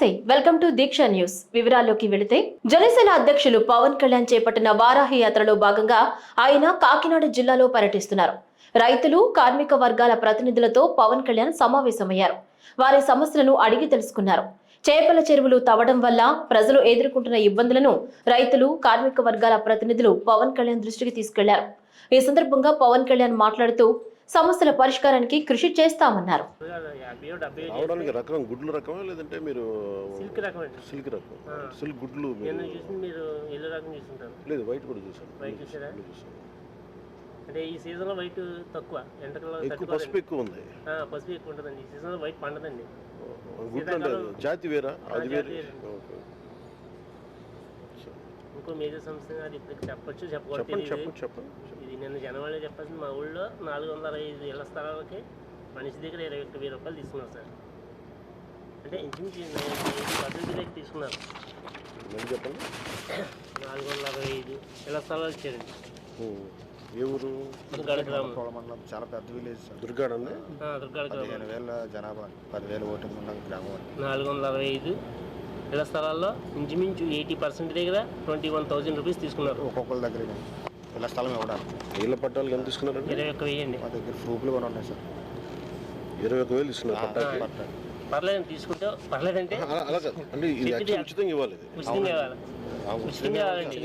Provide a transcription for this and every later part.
నమస్తే welcome to Deeksha news. వివరాల్లోకి వెళితే జనసేన అధ్యక్షులు పవన్ కళ్యాణ్ చేపట్టిన వారాహి యాత్రలో భాగంగా ఆయన కాకినాడ జిల్లాలో పర్యటిస్తున్నారు. రైతులు కార్మిక వర్గాల ప్రతినిధులతో పవన్ కళ్యాణ్ సమావేశమయ్యారు. వారి సమస్యలను అడిగి తెలుసుకున్నారు. చేపల చెరువులు తవ్వడం వల్ల ప్రజలు ఎదుర్కొంటున్న ఇబ్బందులను రైతులు కార్మిక వర్గాల ప్రతినిధులు పవన్ కళ్యాణ్ దృష్టికి తీసుకెళ్ళారు. ఈ సందర్భంగా పవన్ కళ్యాణ్ మాట్లాడుతూ సమస్యల పరిష్కారానికి కృషి చేస్తామన్నారు. రావడానికి రకం గుడ్లు రకమా లేదంటే మీరు సిల్క్ రకం అండి. సిల్క్ రకం. సిల్క్ గుడ్లు నేను మీరు చూసి మీరు ఎల్లో రకం చూసుంటారు? లేదు వైట్ కూడా చూసాను వైట్ చూసారా? అంటే ఈ సీజన్లో వైట్ తక్కువ. ఎంటకల్లో ఎక్కువ పసుపు ఎక్కువ ఉంది. ఆ, పసుపు ఎక్కువ ఉంటుందండి. ఈ సీజన్లో వైట్ పండదండి. జాతి వేరా? అది. ఇంకో మేజర్ సమస్య అది చెప్పొచ్చు చెప్పకూడదు చెప్పండి చెప్పండి చెప్పండి. నిన్న జనవరిలో చెప్పాల్సింది మా ఊళ్ళో నాలుగు వందల ఐదు ఇళ్ళ స్థలాలకి మనిషి దగ్గర ఇరవై ఒక్క వెయ్యి రూపాయలు తీసుకున్నారు సార్. అంటే ఇంచుమించు పద్ధతి దగ్గర తీసుకున్నారు. చెప్పండి? నాలుగు వందల అరవై ఐదు ఇళ్ళ స్థలాలు ఇచ్చారండి. ఏ ఊరు? దుర్గాడ గ్రామం. మండలం చాలా పెద్ద విలేజ్ సార్. దుర్గాడ పదిహేను వేల జనాభా పదివేల ఓటింగ్ ఉన్న గ్రామం నాలుగు వందల అరవై ఐదు ఇళ్ళ స్థలాల్లో ఇంచుమించు ఎయిటీ పర్సెంట్ దగ్గర ట్వంటీ వన్ థౌజండ్ రూపీస్ తీసుకున్నారు. ఒక్కొక్కరి దగ్గర ఇలా స్థలం ఇవ్వడానికి. నీళ్ళ పట్టాలు ఎంత తీసుకున్నారండి? ఇరవై ఒక్క వెయ్యి అండి మా దగ్గర ప్రూఫ్లు కూడా ఉన్నాయి సార్. ఇరవై ఒక వేలు తీసుకున్నారు పట్టాకి పట్ట. పర్లేదు తీసుకుంటే పర్లేదంటే అలా అలా కాదు. అంటే ఇది యాక్చువల్ ఉచితంగా ఇవ్వాలి ఇది. ఉచితంగా ఇవ్వాలి. ఉచితంగా ఇవ్వాలండి.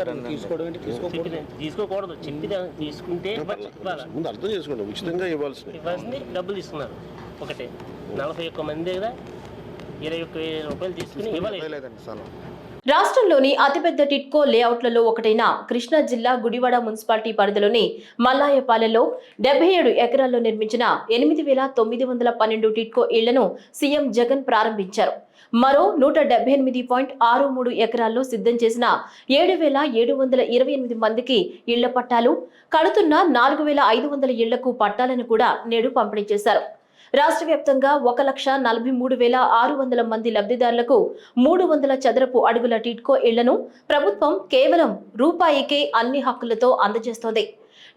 చెప్పిన తీసుకోకూడదు. తీసుకుంటే ఇవ్వాలి. ముందు అర్థం చేసుకోండి. ఉచితంగా ఇవ్వాల్సినవి. ఇవ్వాల్సింది డబ్బులు తీసుకున్నారు. ఒకటే. నలభై ఒక్క మంది దగ్గర ఇరవై ఒక్క వెయ్యి రూపాయలు తీసుకుని ఇవ్వాలి లేదండి స్థలం. రాష్ట్రంలోని అతిపెద్ద టిట్కో లేఅవుట్లలో ఒకటైన కృష్ణా జిల్లా గుడివాడ మున్సిపాలిటీ పరిధిలోని మల్లాయపాలెలో డెబ్బై ఏడు ఎకరాల్లో నిర్మించిన ఎనిమిది వేల తొమ్మిది వందల పన్నెండు టిట్కో ఇళ్ళను సీఎం జగన్ ప్రారంభించారు. మరో నూట డెబ్బై ఎనిమిది పాయింట్ ఆరు మూడు ఎకరాల్లో సిద్ధం చేసిన ఏడు వేల ఏడు వందల ఇరవై ఎనిమిది మందికి ఇళ్ళ పట్టాలు కడుతున్న నాలుగు వేల ఐదు వందల ఇళ్ళకు పట్టాలను కూడా నేడు పంపిణీ చేశారు. రాష్ట్ర వ్యాప్తంగా ఒక లక్ష నలభై మూడు వేల ఆరు వందల మంది లబ్ధిదారులకు మూడు వందల చదరపు అడుగుల టిట్కో ఇళ్ళను ప్రభుత్వం కేవలం రూపాయికే అన్ని హక్కులతో అందజేస్తోంది.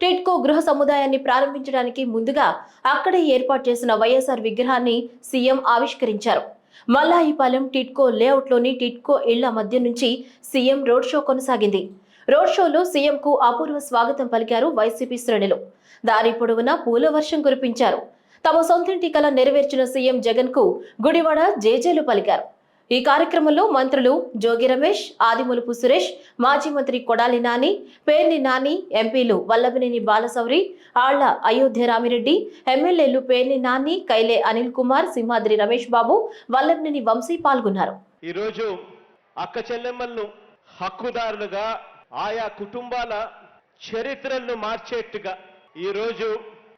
టిట్కో గృహ సముదాయాన్ని ప్రారంభించడానికి ముందుగా అక్కడే ఏర్పాటు చేసిన వైఎస్ఆర్ విగ్రహాన్ని సీఎం ఆవిష్కరించారు. మల్లాయిపాలెం టిట్కో లేఅవుట్లోని టిట్కో ఇళ్ళ మధ్య నుంచి సీఎం రోడ్ షో కొనసాగింది. రోడ్ షోలో సీఎంకు అపూర్వ స్వాగతం పలికారు వైసీపీ శ్రేణులు. దారి పొడవునా పూల వర్షం కురిపించారు. తమ సొంతింటి కల నెరవేర్చిన సీఎం జగన్కు గుడివాడ జేజేలు పలికారు. ఈ కార్యక్రమంలో మంత్రులు జోగి రమేష్ ఆదిమూలపు సురేష్ మాజీ మంత్రి కొడాలి నాని పేర్ని నాని ఎంపీలు వల్లభనేని బాలసౌరి ఆళ్ళ అయోధ్య రామిరెడ్డి ఎమ్మెల్యేలు పేర్ని నాని కైలే అనిల్ కుమార్ సింహాద్రి రమేష్ బాబు వల్లభనేని వంశీ పాల్గొన్నారు. ఈరోజు అక్క చెల్లెమ్మలను హక్కుదారులుగా ఆయా కుటుంబాల చరిత్రలను మార్చేట్టుగా ఈరోజు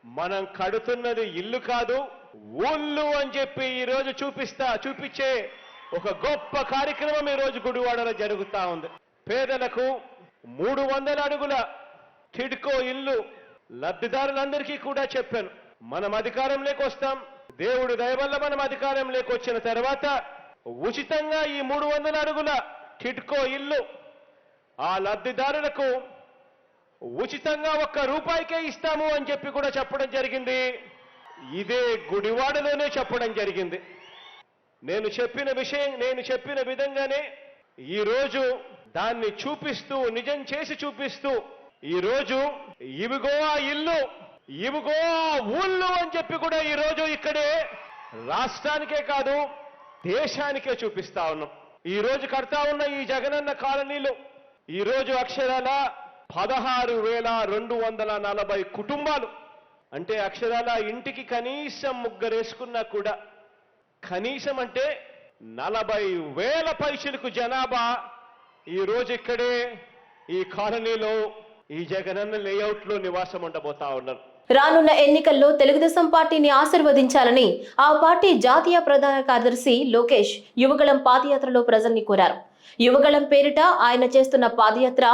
మనం కడుతున్నది ఇల్లు కాదు ఊళ్ళు అని చెప్పి ఈరోజు చూపిస్తా చూపించే ఒక గొప్ప కార్యక్రమం ఈరోజు గుడివాడలో జరుగుతా ఉంది. పేదలకు మూడు వందల అడుగుల టిడ్కో ఇల్లు లబ్ధిదారులందరికీ కూడా చెప్పాను. మనం అధికారంలోకి వస్తాం. దేవుడు దయవల్ల మనం అధికారంలోకి వచ్చిన తర్వాత ఉచితంగా ఈ మూడు వందల అడుగుల టిడ్కో ఇల్లు ఆ లబ్ధిదారులకు ఉచితంగా ఒక్క రూపాయికే ఇస్తాము అని చెప్పి కూడా చెప్పడం జరిగింది. ఇదే గుడివాడలోనే చెప్పడం జరిగింది. నేను చెప్పిన విషయం నేను చెప్పిన విధంగానే ఈరోజు దాన్ని చూపిస్తూ నిజం చేసి చూపిస్తూ ఈరోజు ఇవిగో ఆ ఇల్లు ఇవిగో ఆ ఊళ్ళు అని చెప్పి కూడా ఈరోజు ఇక్కడే రాష్ట్రానికే కాదు దేశానికే చూపిస్తా ఉన్నాం. ఈ రోజు కడతా ఉన్న ఈ జగనన్న కాలనీలు ఈ రోజు అక్షరాల పదహారు వేల రెండు వందల నలభై కుటుంబాలు. అంటే అక్షరాల ఇంటికి కనీసం ముగ్గరేసుకున్నా కూడా కనీసం అంటే నలభై వేల పైసలకు జనాభా ఈ ఇక్కడే ఈ కాలనీలో ఈ జగనన్న లేఅవుట్లో నివాసం ఉండబోతా ఉన్నారు. రానున్న ఎన్నికల్లో తెలుగుదేశం పార్టీని ఆశీర్వదించాలని ఆ పార్టీ జాతీయ ప్రధాన కార్యదర్శి లోకేష్ యువగళం పాదయాత్రలో ప్రజల్ని కోరారు. యువగళం పేరిట ఆయన చేస్తున్న పాదయాత్ర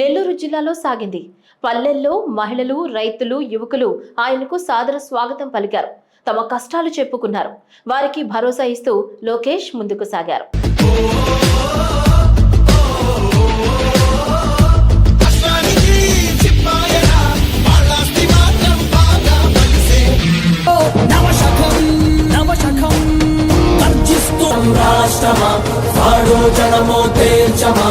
నెల్లూరు జిల్లాలో సాగింది. పల్లెల్లో మహిళలు రైతులు యువకులు ఆయనకు సాదర స్వాగతం పలికారు. తమ కష్టాలు చెప్పుకున్నారు. వారికి భరోసా ఇస్తూ లోకేష్ ముందుకు సాగారు. రాష్ట్రమా? జనమో తేల్చమా?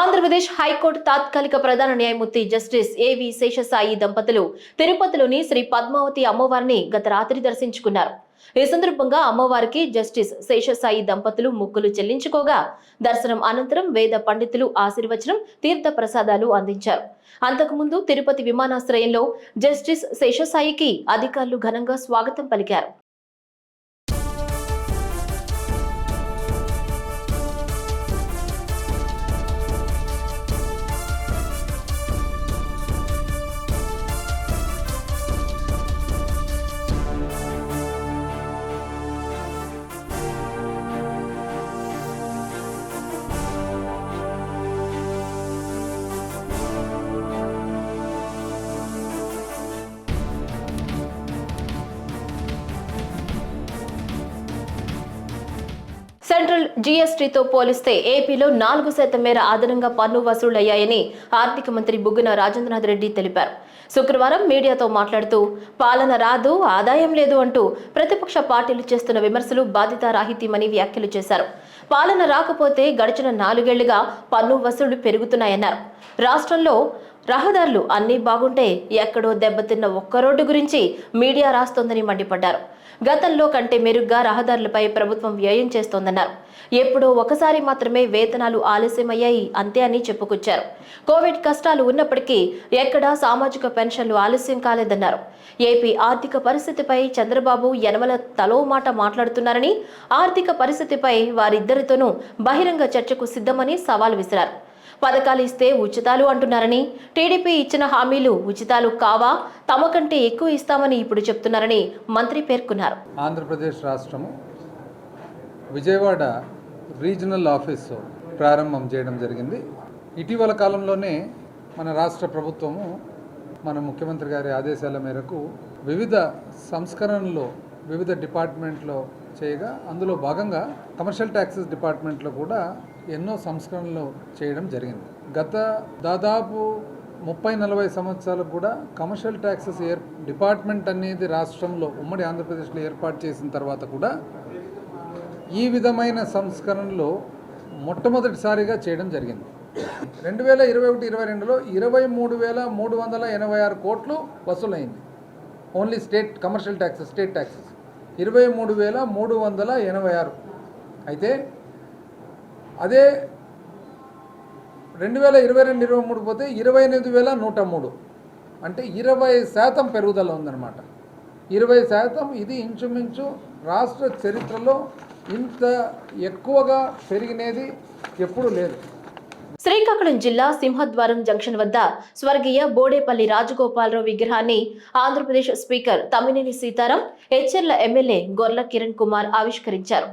ఆంధ్రప్రదేశ్ హైకోర్టు తాత్కాలిక ప్రధాన న్యాయమూర్తి జస్టిస్ ఏవి శేషసాయి దంపతులు తిరుపతిలోని శ్రీ పద్మావతి అమ్మవారిని గత రాత్రి దర్శించుకున్నారు. ఈ సందర్భంగా అమ్మవారికి జస్టిస్ శేషసాయి దంపతులు ముక్కులు చెల్లించుకోగా దర్శనం అనంతరం వేద పండితులు ఆశీర్వచనం తీర్థ ప్రసాదాలు అందించారు. అంతకుముందు తిరుపతి విమానాశ్రయంలో జస్టిస్ శేషసాయికి అధికారులు ఘనంగా స్వాగతం పలికారు. సెంట్రల్ జీఎస్టీతో పోలిస్తే ఏపీలో నాలుగు శాతం మేర అదనంగా పన్ను వసూలయ్యాయని ఆర్థిక మంత్రి బుగ్గన రాజేంద్రనాథ్ రెడ్డి తెలిపారు. శుక్రవారం మీడియాతో మాట్లాడుతూ పాలన రాదు ఆదాయం లేదు అంటూ ప్రతిపక్ష పార్టీలు చేస్తున్న విమర్శలు బాధితారాహిత్యమని వ్యాఖ్యలు చేశారు. పాలన రాకపోతే గడిచిన నాలుగేళ్ళుగా పన్ను వసూళ్ళు పెరుగుతున్నాయన్నారు. రాష్ట్రంలో రహదారులు అన్నీ బాగుంటే ఎక్కడో దెబ్బతిన్న ఒక్క రోడ్డు గురించి మీడియా రాస్తోందని మండిపడ్డారు. గతంలో కంటే మెరుగ్గా రహదారులపై ప్రభుత్వం వ్యయం చేస్తోందన్నారు. ఎప్పుడో ఒకసారి మాత్రమే వేతనాలు ఆలస్యమయ్యాయి అంతే అని చెప్పుకొచ్చారు. కోవిడ్ కష్టాలు ఉన్నప్పటికీ ఎక్కడా సామాజిక పెన్షన్లు ఆలస్యం కాలేదన్నారు. ఏపీ ఆర్థిక పరిస్థితిపై చంద్రబాబు యనమల తలో మాట మాట్లాడుతున్నారని ఆర్థిక పరిస్థితిపై వారిద్దరితోనూ బహిరంగ చర్చకు సిద్ధమని సవాల్ విసిరారు. పథకాలు ఇస్తే ఉచితాలు అంటున్నారని టీడీపీ ఇచ్చిన హామీలు ఉచితాలు కావా తమ కంటే ఎక్కువ ఇస్తామని ఇప్పుడు చెప్తున్నారని మంత్రి పేర్కొన్నారు. ఆంధ్రప్రదేశ్ రాష్ట్రము విజయవాడ రీజనల్ ఆఫీసు ప్రారంభం చేయడం జరిగింది. ఇటీవల కాలంలోనే మన రాష్ట్ర ప్రభుత్వము మన ముఖ్యమంత్రి గారి ఆదేశాల మేరకు వివిధ సంస్కరణలు వివిధ డిపార్ట్మెంట్లో చేయగా అందులో భాగంగా కమర్షియల్ ట్యాక్సెస్ డిపార్ట్మెంట్లో కూడా ఎన్నో సంస్కరణలు చేయడం జరిగింది. గత దాదాపు ముప్పై నలభై సంవత్సరాలకు కూడా కమర్షియల్ ట్యాక్సెస్ ఏర్ డిపార్ట్మెంట్ అనేది రాష్ట్రంలో ఉమ్మడి ఆంధ్రప్రదేశ్లో ఏర్పాటు చేసిన తర్వాత కూడా ఈ విధమైన సంస్కరణలు మొట్టమొదటిసారిగా చేయడం జరిగింది. రెండు వేల ఇరవై ఒకటి ఇరవై రెండులో ఇరవై మూడు వేల మూడు వందల ఎనభై ఆరు కోట్లు వసూలైంది. Only state commercial taxes state taxes. ఇరవై మూడు వేల మూడు వందల ఎనభై ఆరు. అయితే అదే రెండు వేల ఇరవై రెండు ఇరవై మూడు పోతే ఇరవై ఎనిమిది వేల నూట మూడు. అంటే ఇరవై శాతం పెరుగుదల ఉందన్నమాట. ఇరవై శాతం ఇది ఇంచుమించు రాష్ట్ర చరిత్రలో ఇంత ఎక్కువగా పెరిగినది ఎప్పుడూ లేదు. శ్రీకాకుళం జిల్లా సింహద్వారం జంక్షన్ వద్ద స్వర్గీయ బోడేపల్లి రాజగోపాలరావు విగ్రహాన్ని ఆంధ్రప్రదేశ్ స్పీకర్ తమ్మినేని సీతారాం హెచ్ఎర్ల ఎమ్మెల్యే గొర్ల కిరణ్ కుమార్ ఆవిష్కరించారు.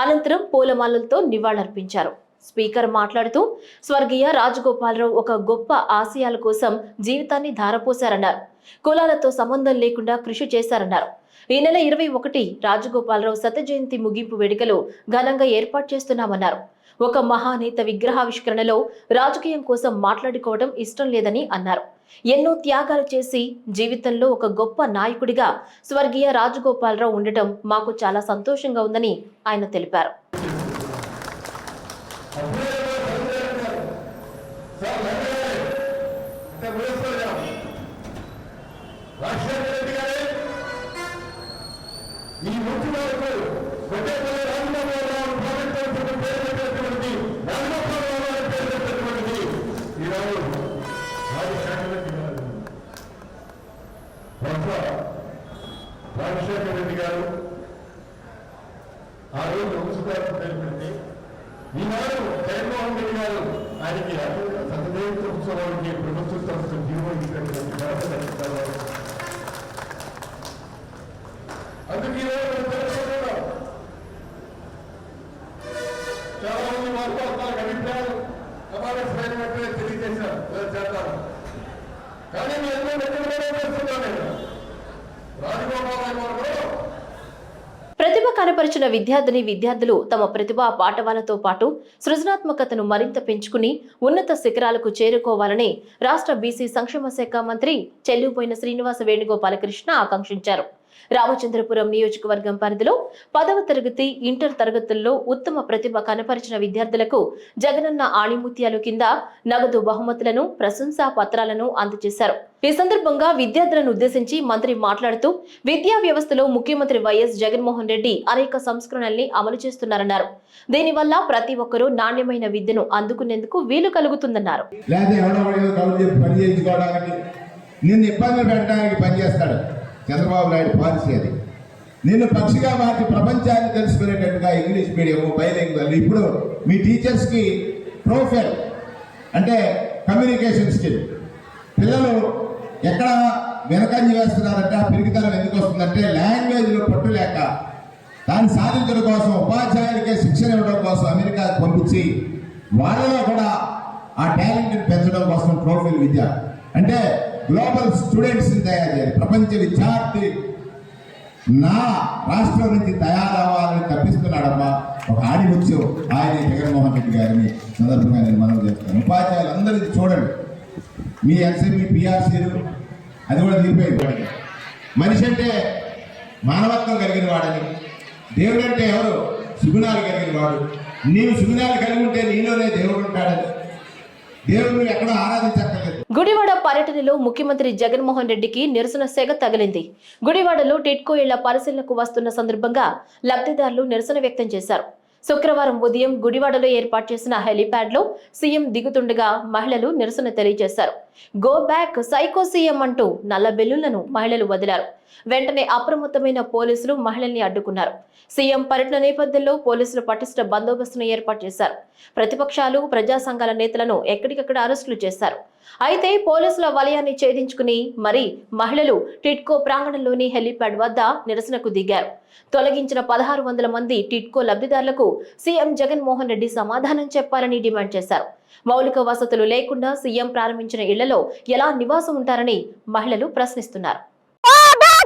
అనంతరం పూలమాలలతో నివాళులర్పించారు. స్పీకర్ మాట్లాడుతూ స్వర్గీయ రాజగోపాలరావు ఒక గొప్ప ఆశయాల కోసం జీవితాన్ని ధారపోశారన్నారు. కులాలతో సంబంధం లేకుండా కృషి చేశారన్నారు. ఈ నెల ఇరవై ఒకటి రాజగోపాలరావు శత జయంతి ముగింపు వేడుకలు ఘనంగా ఏర్పాటు చేస్తున్నామన్నారు. ఒక మహానేత విగ్రహావిష్కరణలో రాజకీయం కోసం మాట్లాడుకోవడం ఇష్టం లేదని అన్నారు. ఎన్నో త్యాగాలు చేసి జీవితంలో ఒక గొప్ప నాయకుడిగా స్వర్గీయ రాజగోపాలరావు ఉండటం మాకు చాలా సంతోషంగా ఉందని ఆయన తెలిపారు. వంశపాతం పేరు ఈనాడు జగన్మోహన్ రెడ్డి గారు ఆయనకి సతదేవ ఉత్సవానికి ప్రభుత్వ సంస్థ నిర్వహించినటువంటి ఈరోజు చాలా మంది అభిప్రాయాలు తెలియజేశారు. కానీ మీ అందరూ వెంటనే నేను రాజగోపాల్ గారు వచ్చిన విద్యార్థిని విద్యార్థులు తమ ప్రతిభా పాఠవాలతో పాటు సృజనాత్మకతను మరింత పెంచుకుని ఉన్నత శిఖరాలకు చేరుకోవాలని రాష్ట్ర బీసీ సంక్షేమ శాఖ మంత్రి చెల్లిపోయిన శ్రీనివాస వేణుగోపాలకృష్ణ ఆకాంక్షించారు. రామచంద్రపురం నియోజకవర్గం పరిధిలో పదవ తరగతి ఇంటర్ తరగతుల్లో ఉత్తమ ప్రతిభ కనపరిచిన విద్యార్థులకు జగనన్న ఆణిముత్యాలు కింద నగదు బహుమతులను ప్రశంసా పత్రాలను అందజేశారు. ఈ సందర్భంగా విద్యార్థులను ఉద్దేశించి మంత్రి మాట్లాడుతూ విద్యా వ్యవస్థలో ముఖ్యమంత్రి వైఎస్ జగన్మోహన్ రెడ్డి అనేక సంస్కరణల్ని అమలు చేస్తున్నారన్నారు. దీనివల్ల ప్రతి ఒక్కరూ నాణ్యమైన విద్యను అందుకునేందుకు వీలు కలుగుతుందన్నారు. నిన్ను ఇబ్బంది పెట్టడానికి పనిచేస్తాడు చంద్రబాబు నాయుడు పాలసీ అది. నిన్ను పక్షిగా మార్చి ప్రపంచాన్ని తెలుసుకునేటట్టుగా ఇంగ్లీష్ మీడియం బైలింగ్వల్ ఇప్పుడు మీ టీచర్స్కి ప్రొఫైల్ అంటే కమ్యూనికేషన్ స్కిల్. పిల్లలు ఎక్కడ వెనకంజి వేస్తున్నారంటే ఆ పిరిగితనం ఎందుకు వస్తుందంటే లాంగ్వేజ్లో పట్టు లేక దాన్ని సాధించడం కోసం ఉపాధ్యాయులకే శిక్షణ ఇవ్వడం కోసం అమెరికా పంపించి వాళ్ళలో కూడా ఆ టాలెంట్ని పెంచడం కోసం ప్రొఫైల్ విద్య. అంటే గ్లోబల్ స్టూడెంట్స్ని తయారు చేయాలి. ప్రపంచ విద్యార్థి నా రాష్ట్రం నుంచి తయారవ్వాలని తప్పిస్తున్నాడమ్మా ఒక ఆడిముత్యం ఆయన జగన్మోహన్ రెడ్డి గారిని సందర్భంగా నేను మనం చేస్తాను. ఉపాధ్యాయులందరిది చూడండి. మీ ఎల్సీ మీ పిఆర్సీలు అది కూడా తీరిపోయింది మనిషి అంటే మానవత్వం కలిగిన వాడని దేవుడు అంటే ఎవరు? సుగుణాలు కలిగిన వాడు. నీవు సుగుణాలు కలిగి ఉంటే నీలోనే దేవుడు ఉంటాడని. దేవుడు నువ్వు ఎక్కడో ఆరాధించక్కర్లేదు గుడివాడ పర్యటనలో ముఖ్యమంత్రి జగన్మోహన్ రెడ్డికి నిరసన సెగ తగిలింది. గుడివాడలో టిట్కో ఇళ్ళ పరిశీలనకు వస్తున్న సందర్భంగా లబ్ధిదారులు నిరసన వ్యక్తం చేశారు. శుక్రవారం ఉదయం గుడివాడలో ఏర్పాటు చేసిన హెలీప్యాడ్లో సీఎం దిగుతుండగా మహిళలు నిరసన తెలియజేశారు. గో బ్యాక్ సైకో సీఎం అంటూ నల్ల బెల్లులను మహిళలు వదిలారు. వెంటనే అప్రమత్తమైన పోలీసులు మహిళల్ని అడ్డుకున్నారు. సీఎం పర్యటన నేపథ్యంలో పోలీసులు పటిష్ట బందోబస్తును ఏర్పాటు చేశారు. ప్రతిపక్షాలు ప్రజా సంఘాల నేతలను ఎక్కడికక్కడ అరెస్టులు చేశారు. అయితే పోలీసుల వలయాన్ని ఛేదించుకుని మరి మహిళలు టిట్కో ప్రాంగణంలోని హెలీప్యాడ్ వద్ద నిరసనకు దిగారు. తొలగించిన పదహారు వందల మంది టిట్కో లబ్ధిదారులకు సీఎం జగన్మోహన్ రెడ్డి సమాధానం చెప్పాలని డిమాండ్ చేశారు. మౌలిక వసతులు లేకుండా సీఎం ప్రారంభించిన ఇళ్ళలో ఎలా నివాసం ఉంటారని మహిళలు ప్రశ్నిస్తున్నారు.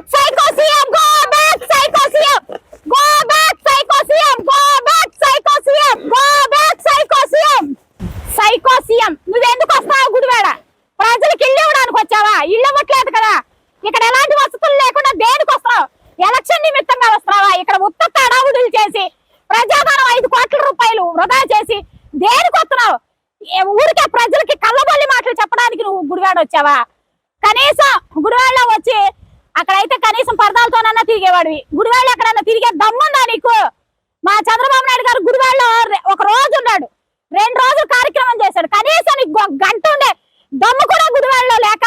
Psycho CM! Go back, psycho CM! Go back, psycho CM! Go back, psycho CM! Go back, psycho CM! Psycho CM నువ్వెందుకు వస్తావు గుడివాడ ప్రజలకు ఇల్లు ఇవ్వడానికి వచ్చావా ఇల్లు ఇవ్వట్లేదు కదా ఇక్కడ ఎలాంటి వసతులు లేకుండా దేనికి వస్తావు ఎలక్షన్ నిమిత్తంగా వస్తున్నావా ఇక్కడ ఉత్త అడావుడులు చేసి ప్రజాధనం ఐదు కోట్ల రూపాయలు వృధా చేసి దేనికి వస్తున్నావు ఏ ఊరికే ప్రజలకి కళ్ళబొల్లి మాటలు చెప్పడానికి నువ్వు గుడివాడ వచ్చావా కనీసం గుడివాడలో వచ్చి అక్కడైతే కనీసం పరదాలతోనన్నా తిరిగేవాడివి. గుడివాళ్ళు ఎక్కడన్నా తిరిగే దమ్ముందా నీకు? మా చంద్రబాబు నాయుడు గారు గుడివాడలో ఒక రోజు ఉన్నాడు. రెండు రోజులు కార్యక్రమం చేశాడు. కనీసం నీకు గంట ఉండే దమ్ము కూడా గుడివాడలో లేక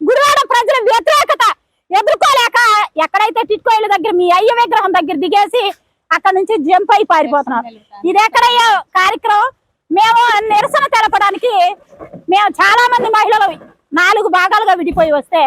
గుడివాడ ప్రజల వ్యతిరేకత ఎదుర్కోలేక ఎక్కడైతే టిట్కోయిల దగ్గర మీ అయ్య విగ్రహం దగ్గర దిగేసి అక్కడ నుంచి జంప్ అయి పారిపోతున్నాం. ఇది ఎక్కడయ్యా కార్యక్రమం? మేము నిరసన తెలపడానికి మేము చాలా మంది మహిళలు నాలుగు భాగాలుగా విడిపోయి వస్తే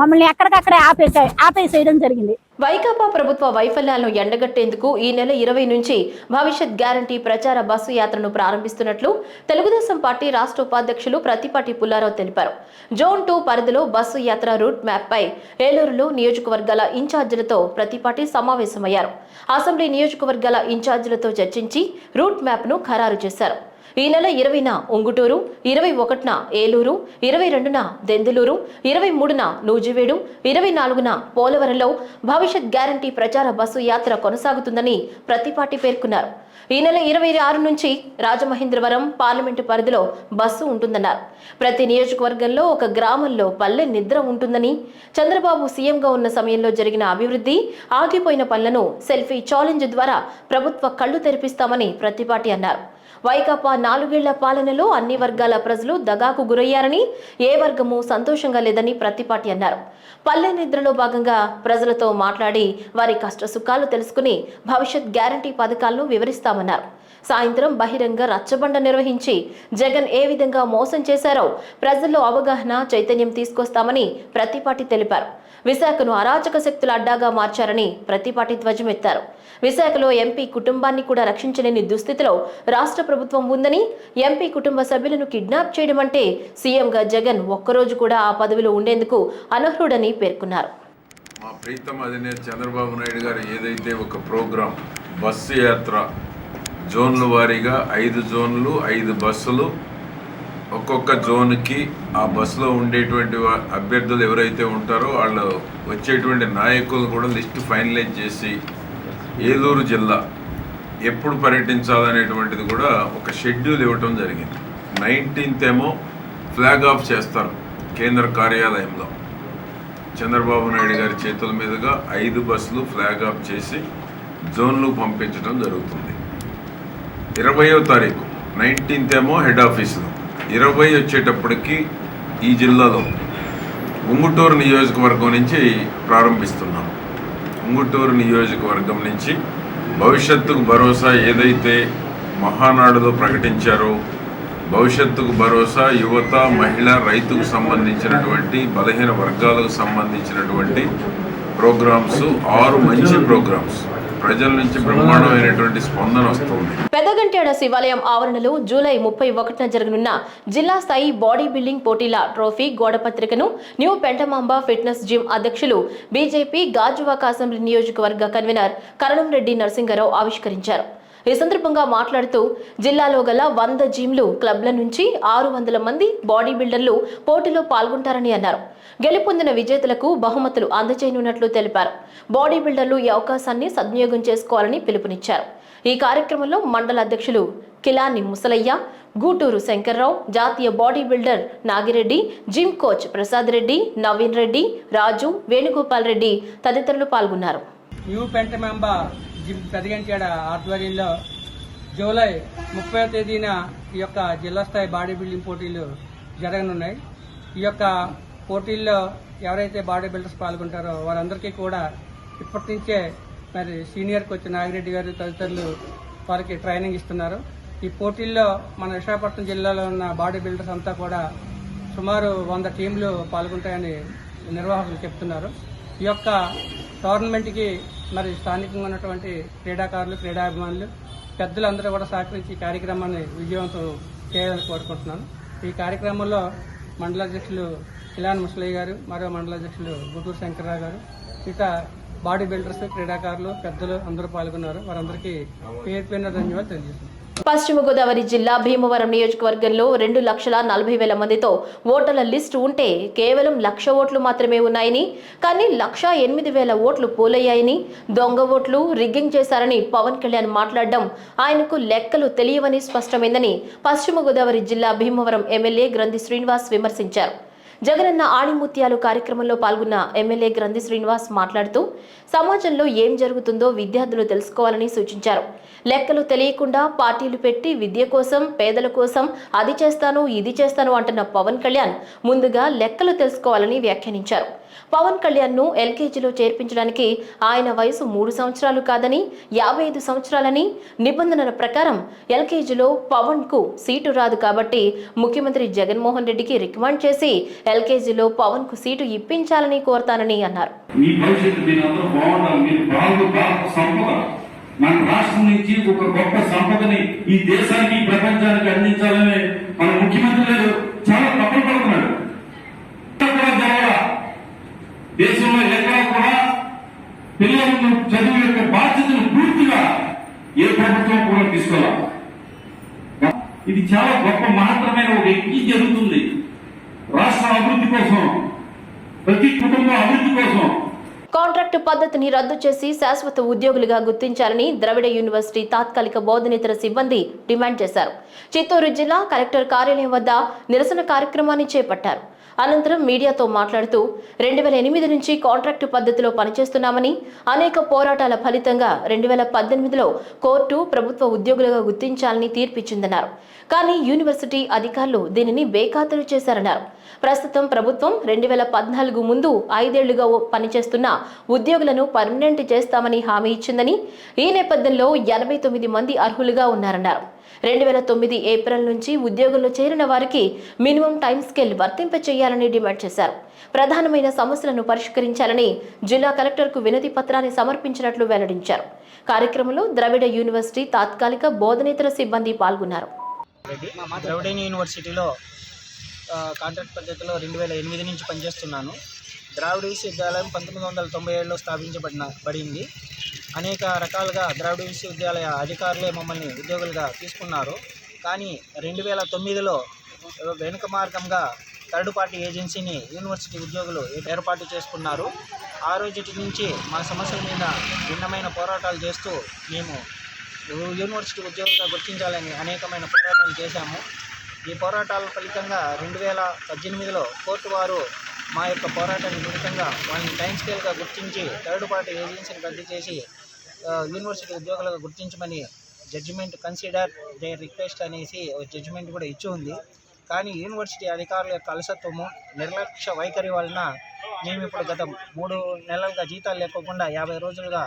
మమ్మల్ని ఎక్కడికక్కడే ఆపేసే ఆపేసేయడం జరిగింది. వైకాపా ప్రభుత్వ వైఫల్యాలను ఎండగట్టేందుకు ఈ నెల ఇరవై నుంచి భవిష్యత్ గ్యారంటీ ప్రచార బస్సు యాత్రను ప్రారంభిస్తున్నట్లు తెలుగుదేశం పార్టీ రాష్ట్ర ఉపాధ్యక్షులు ప్రతిపాటి పుల్లారావు తెలిపారు. జోన్ టూ పరిధిలో బస్సు యాత్ర రూట్ మ్యాప్పై ఏలూరులో నియోజకవర్గాల ఇన్ఛార్జీలతో ప్రతిపాటి సమావేశమయ్యారు. అసెంబ్లీ నియోజకవర్గాల ఇన్ఛార్జీలతో చర్చించి రూట్ మ్యాప్ను ఖరారు చేశారు. ఈ నెల ఇరవైన ఉంగుటూరు ఇరవై ఒకటిన ఏలూరు ఇరవై రెండున దెందులూరు ఇరవై మూడున నూజివేడు ఇరవై నాలుగున పోలవరంలో భవిష్యత్ గ్యారంటీ ప్రచార బస్సు యాత్ర కొనసాగుతుందని ప్రతిపాటి పేర్కొన్నారు. ఈ నెల ఇరవై ఆరు నుంచి రాజమహేంద్రవరం పార్లమెంటు పరిధిలో బస్సు ఉంటుందన్నారు. ప్రతి నియోజకవర్గంలో ఒక గ్రామంలో పల్లె నిద్ర ఉంటుందని చంద్రబాబు సీఎంగా ఉన్న సమయంలో జరిగిన అభివృద్ధి ఆగిపోయిన పనులను సెల్ఫీ ఛాలెంజ్ ద్వారా ప్రభుత్వ కళ్ళు తెరిపిస్తామని ప్రతిపాటి అన్నారు. వైకాపా నాలుగేళ్ళ పాలనలో అన్ని వర్గాల ప్రజలు దగాకు గురయ్యారని ఏ వర్గము సంతోషంగా లేదని ప్రతిపాటి అన్నారు. పల్లె నిద్రలో భాగంగా ప్రజలతో మాట్లాడి వారి కష్ట సుఖాలు తెలుసుకుని భవిష్యత్ గ్యారంటీ పథకాలను వివరిస్తామన్నారు. సాయంత్రం బహిరంగ రచ్చబండ నిర్వహించి జగన్ ఏ విధంగా మోసం చేశారో ప్రజల్లో అవగాహన చైతన్యం తీసుకొస్తామని ప్రతిపాటి తెలిపారు. విశాఖను అరాచక శక్తుల అడ్డాగా మార్చారని ప్రతిపాటి ధ్వజమెత్తారు. విశాఖలో ఎంపీ కుటుంబాన్ని కూడా రక్షించలేని దుస్థితిలో రాష్ట్ర ప్రభుత్వం ఉందని ఎంపీ కుటుంబ సభ్యులను కిడ్నాప్ చేయడం అంటే సీఎంగా జగన్ ఒక్కరోజు కూడా ఆ పదవిలో ఉండేందుకు అనర్హుడని పేర్కొన్నారు. మా ప్రీతం అధినేత చంద్రబాబు నాయుడు గారు ఏదైతే ఒక ప్రోగ్రాం బస్సు యాత్ర జోన్ల వారీగా ఐదు జోన్లు ఐదు బస్సులు ఒక్కొక్క జోన్కి ఆ బస్సులో ఉండేటువంటి అభ్యర్థులు ఎవరైతే ఉంటారో వాళ్ళు వచ్చేటువంటి నాయకులు కూడా లిస్ట్ ఫైనలైజ్ చేసి ఏలూరు జిల్లా ఎప్పుడు పర్యటించాలనేటువంటిది కూడా ఒక షెడ్యూల్ ఇవ్వటం జరిగింది. నైన్టీన్త్ ఏమో ఫ్లాగ్ ఆఫ్ చేస్తారు కేంద్ర కార్యాలయంలో. చంద్రబాబు నాయుడు గారి చేతుల మీదుగా ఐదు బస్సులు ఫ్లాగ్ ఆఫ్ చేసి జోన్లు పంపించడం జరుగుతుంది. ఇరవయో తారీఖు నైన్టీన్త్ ఏమో హెడ్ ఆఫీసులో. ఇరవై వచ్చేటప్పటికి ఈ జిల్లాలో ఉంగుటూరు నియోజకవర్గం నుంచి ప్రారంభిస్తున్నాం. ఉంగుటూరు నియోజకవర్గం నుంచి భవిష్యత్తుకు భరోసా ఏదైతే మహానాడులో ప్రకటించారో భవిష్యత్తుకు భరోసా యువత మహిళ రైతుకు సంబంధించినటువంటి బలహీన వర్గాలకు సంబంధించినటువంటి ప్రోగ్రామ్స్ ఆరు మంచి ప్రోగ్రామ్స్. ప్రజల నుంచి బ్రహ్మాండమైనటువంటి స్పందన వస్తుంది. పెదగంటేడ శివాలయం ఆవరణలో జూలై ముప్పై ఒకటిన జరగనున్న జిల్లా స్థాయి బాడీ బిల్డింగ్ పోటీల ట్రోఫీ గోడపత్రికను న్యూ పెంటమాంబ ఫిట్నెస్ జిమ్ అధ్యక్షులు బీజేపీ గాజువాక అసెంబ్లీ నియోజకవర్గ కన్వీనర్ కరణం రెడ్డి నరసింగారావు ఆవిష్కరించారు. ఈ సందర్భంగా మాట్లాడుతూ జిల్లాలో గల వంద జిమ్లు క్లబ్ల నుంచి ఆరు వందల మంది బాడీ బిల్డర్లు పోటీలో పాల్గొంటారని అన్నారు. గెలుపొందిన విజేతలకు బహుమతులు అందజేయనున్నట్లు తెలిపారు. బాడీ బిల్డర్లు ఈ అవకాశాన్ని సద్వినియోగం చేసుకోవాలని పిలుపునిచ్చారు. ఈ కార్యక్రమంలో మండల అధ్యక్షులు కిలాని ముసలయ్య గూటూరు శంకర్రావు జాతీయ body builder Nagireddy gym coach Prasad Reddy Naveen Reddy Raju Venugopal Reddy తదితరులు పాల్గొన్నారు. న్యూ ఆధ్వర్యంలో జూలై ముప్పై తేదీన ఈ యొక్క జిల్లా స్థాయి బాడీ బిల్డింగ్ పోటీలు జరగనున్నాయి. ఈ యొక్క పోటీల్లో ఎవరైతే బాడీ బిల్డర్స్ పాల్గొంటారో వారందరికీ కూడా ఇప్పటి నుంచే మరి సీనియర్ కోచ్ నాగిరెడ్డి గారు తదితరులు వారికి ట్రైనింగ్ ఇస్తున్నారు. ఈ పోటీల్లో మన విశాఖపట్నం జిల్లాలో ఉన్న బాడీ బిల్డర్స్ అంతా కూడా సుమారు వంద టీంలు పాల్గొంటాయని నిర్వాహకులు చెప్తున్నారు. ఈ యొక్క టోర్నమెంట్కి మరి స్థానికంగా ఉన్నటువంటి క్రీడాకారులు క్రీడాభిమానులు పెద్దలందరూ కూడా సహకరించి ఈ కార్యక్రమాన్ని విజయవంతం చేయాలని కోరుకుంటున్నాను. ఈ కార్యక్రమంలో మండలాధ్యక్షులు కిలాన్ ముసలయ్య గారు మరో మండలాధ్యక్షులు గుంటూరు శంకర్రావు గారు ఇక బాడీ బిల్డర్స్ క్రీడాకారులు పెద్దలు అందరూ పాల్గొన్నారు. వారందరికీ పేరు పేరున ధన్యవాదాలు తెలియజేస్తున్నాను. పశ్చిమ గోదావరి జిల్లా భీమవరం నియోజకవర్గంలో రెండు లక్షల నలభై వేల మందితో ఓటర్ల లిస్టు ఉంటే కేవలం లక్ష ఓట్లు మాత్రమే ఉన్నాయని కానీ లక్ష ఎనిమిది వేల ఓట్లు పోలయ్యాయని దొంగ ఓట్లు రిగ్గింగ్ చేశారని పవన్ కళ్యాణ్ మాట్లాడడం ఆయనకు లెక్కలు తెలియవని స్పష్టమైందని పశ్చిమ గోదావరి జిల్లా భీమవరం ఎమ్మెల్యే గ్రంథి శ్రీనివాస్ విమర్శించారు. జగనన్న ఆణిముత్యాలు కార్యక్రమంలో పాల్గొన్న ఎమ్మెల్యే గ్రంథి శ్రీనివాస్ మాట్లాడుతూ సమాజంలో ఏం జరుగుతుందో విద్యార్థులు తెలుసుకోవాలని సూచించారు. లెక్కలు తెలియకుండా పార్టీలు పెట్టి విద్య కోసం పేదల కోసం అది చేస్తాను ఇది చేస్తాను అంటున్న పవన్ కళ్యాణ్ ముందుగా లెక్కలు తెలుసుకోవాలని వ్యాఖ్యానించారు. పవన్ కళ్యాణ్ను ఎల్కేజీలో చేర్పించడానికి ఆయన వయసు మూడు సంవత్సరాలు కాదని యాభై ఐదు సంవత్సరాలని నిబంధనల ప్రకారం ఎల్కేజీలో పవన్కు సీటు రాదు కాబట్టి ముఖ్యమంత్రి జగన్మోహన్ రెడ్డికి రికమెండ్ చేసి ఎల్కేజీలో పవన్కు సీటు ఇప్పించాలని కోరతానని అన్నారు. మీ మన రాష్ట్రం నుంచి ఒక గొప్ప సంపదని ఈ దేశానికి ప్రపంచానికి అందించాలని మన ముఖ్యమంత్రి గారు చాలా తపన పడుతున్నాడు ఎక్కడ కూడా జరగల. దేశంలో ఎక్కడా కూడా పిల్లలను చదువు యొక్క బాధ్యతను పూర్తిగా ఏ ప్రభుత్వం కూడా తీసుకోవాలి ఇది చాలా గొప్ప మహత్తరమైన ఒక యజ్ఞం జరుగుతుంది రాష్ట్ర అభివృద్ధి కోసం ప్రతి కుటుంబం అభివృద్ధి కోసం కాంట్రాక్టు రద్దు చేసి శాశ్వత ఉద్యోగులుగా గుర్తించాలని ద్రవిడ యూనివర్సిటీ తాత్కాలిక బోధనేతర సిబ్బంది డిమాండ్ చేశారు. చిత్తూరు జిల్లా కలెక్టర్ కార్యాలయం వద్ద నిరసన కార్యక్రమాన్ని చేపట్టారు. అనంతరం మీడియాతో మాట్లాడుతూ రెండు వేల ఎనిమిది నుంచి కాంట్రాక్టు పద్ధతిలో పనిచేస్తున్నామని అనేక పోరాటాల ఫలితంగా రెండు వేల పద్దెనిమిదిలో కోర్టు ప్రభుత్వ ఉద్యోగులుగా గుర్తించాలని తీర్పిచ్చిందన్నారు. కానీ యూనివర్సిటీ అధికారులు దీనిని బేఖాతరు చేశారన్నారు. ప్రస్తుతం ప్రభుత్వం రెండు వేల పద్నాలుగు ముందు ఐదేళ్ళుగా ఓ- పనిచేస్తున్న ఉద్యోగులను పర్మనెంట్ చేస్తామని హామీ ఇచ్చిందని ఈ నేపథ్యంలో ఎనభై తొమ్మిది మంది అర్హులుగా ఉన్నారన్నారు. రెండు వేల తొమ్మిది ఏప్రిల్ నుంచి ఉద్యోగుల్లో చేరిన వారికి మినిమం టైం స్కేల్ వర్తింప చేయాలని డిమాండ్ చేశారు. ప్రధానమైన సమస్యలను పరిష్కరించాలని జిల్లా కలెక్టర్కు వినతి పత్రాన్ని సమర్పించినట్లు వెల్లడించారు. కార్యక్రమంలో ద్రవిడ యూనివర్సిటీ తాత్కాలిక బోధనేతర సిబ్బంది పాల్గొన్నారు. ద్రవిడేన్ యూనివర్సిటీలో కాంట్రాక్ట్ పద్ధతిలో రెండు వేల ఎనిమిది నుంచి పనిచేస్తున్నాను. ద్రావిడ విశ్వవిద్యాలయం పంతొమ్మిది వందల తొంభై ఏడులో స్థాపించబడిన పడింది అనేక రకాలుగా ద్రావిడ విశ్వవిద్యాలయ అధికారులే మమ్మల్ని ఉద్యోగులుగా తీసుకున్నారు. కానీ రెండు వేల తొమ్మిదిలో వెనుక మార్గంగా థర్డ్ పార్టీ ఏజెన్సీని యూనివర్సిటీ ఉద్యోగులు ఏర్పాటు చేసుకున్నారు. ఆ రోజు నుంచి మా సమస్యల మీద భిన్నమైన పోరాటాలు చేస్తూ మేము యూనివర్సిటీ ఉద్యోగులుగా గుర్తించాలని అనేకమైన పోరాటాలు చేశాము. ఈ పోరాటాల ఫలితంగా రెండు వేల పద్దెనిమిదిలో కోర్టు వారు మా యొక్క పోరాటానికి ఫలితంగా వాళ్ళని టైం స్కేల్గా గుర్తించి థర్డ్ పార్టీ ఏజెన్సీని రద్దు చేసి యూనివర్సిటీ ఉద్యోగులుగా గుర్తించమని జడ్జిమెంట్ కన్సిడర్ దే రిక్వెస్ట్ అనేసి ఒక జడ్జిమెంట్ కూడా ఇచ్చి ఉంది. కానీ యూనివర్సిటీ అధికారుల యొక్క అలసత్వము నిర్లక్ష్య వైఖరి వలన మేము ఇప్పుడు గత మూడు నెలలుగా జీతాలు లేకోకుండా యాభై రోజులుగా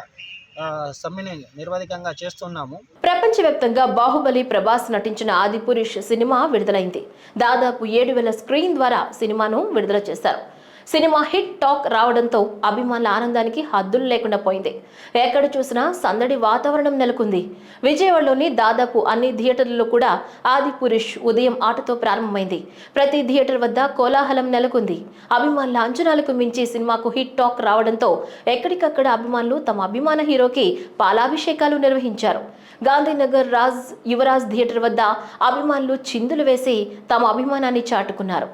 ఆ, సమ్మెని నిర్వధికంగా చేస్తున్నాము. ప్రపంచవ్యాప్తంగా బాహుబలి ప్రభాస్ నటించిన ఆదిపురుష్ సినిమా విడుదలైంది. దాదాపు ఏడు వేల స్క్రీన్ ద్వారా సినిమాను విడుదల చేశారు. సినిమా హిట్ టాక్ రావడంతో అభిమానుల ఆనందానికి హద్దులు లేకుండా పోయింది. ఎక్కడ చూసినా సందడి వాతావరణం నెలకొంది. విజయవాడలోని దాదాపు అన్ని థియేటర్లలో కూడా ఆదిపురుష్ ఉదయం ఆటతో ప్రారంభమైంది. ప్రతి థియేటర్ వద్ద కోలాహలం నెలకొంది. అభిమానుల అంచనాలకు మించి సినిమాకు హిట్ టాక్ రావడంతో ఎక్కడికక్కడ అభిమానులు తమ అభిమాన హీరోకి పాలాభిషేకాలు నిర్వహించారు. గాంధీనగర్ రాజ్ యువరాజ్ థియేటర్ వద్ద అభిమానులు చిందులు వేసి తమ అభిమానాన్ని చాటుకున్నారు.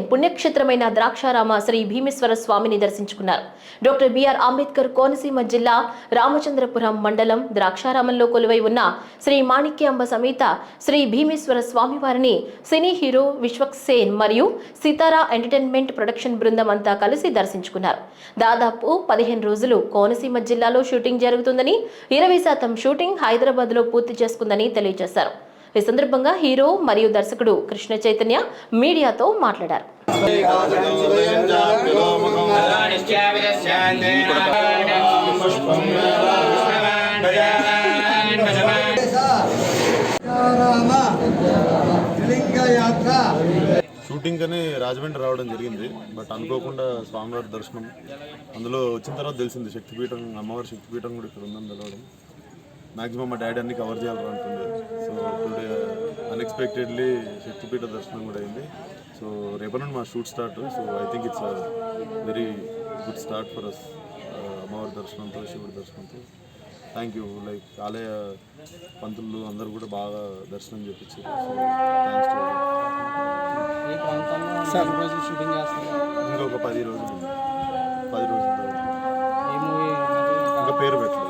విశ్వక్ పుణ్యక్షేత్రమైన ద్రాక్షారామ శ్రీ భీమేశ్వర స్వామిని దర్శించుకున్నారు. డాక్టర్ బిఆర్ అంబేద్కర్ కోనసీమ జిల్లా రామచంద్రపురం మండలం ద్రాక్షారామంలో కొలువై ఉన్న శ్రీ మాణిక్యాంబ సమేత శ్రీ భీమేశ్వర స్వామి వారిని సినీ హీరో విశ్వక్ సేన్ మరియు సితారా ఎంటర్టైన్మెంట్ ప్రొడక్షన్ బృందం అంతా కలిసి దర్శించుకున్నారు. దాదాపు పదిహేను రోజులు కోనసీమ జిల్లాలో షూటింగ్ జరుగుతుందని ఇరవై శాతం షూటింగ్ హైదరాబాద్లో పూర్తి చేసుకుందని తెలియజేశారు. ఈ సందర్భంగా హీరో మరియు దర్శకుడు కృష్ణ చైతన్య మీడియాతో మాట్లాడారు. షూటింగ్ అని రాజమండ్రి రావడం జరిగింది. బట్ అనుకోకుండా స్వామివారి దర్శనం. అందులో వచ్చిన తర్వాత తెలిసింది శక్తిపీఠం అమ్మవారి శక్తిపీఠం కూడా ఇక్కడ ఉందని తెలవడం. మాక్సిమం మా డాడీ అన్ని కవర్ చేయాలనుకుంది సో టుడే అన్ఎక్స్పెక్టెడ్లీ శక్తిపీఠ దర్శనం కూడా అయింది. సో రేపటి నుండి మా shoot start so I think it's very good start for us అమ్మవారి దర్శనంతో శివుడి దర్శనంతో. థ్యాంక్ యూ లైక్ ఆలయ పంతులు అందరూ కూడా బాగా దర్శనం చేపించారు. ఇంకొక పది రోజులు. పది రోజులు ఇంకా పేరు పెట్టలేదు.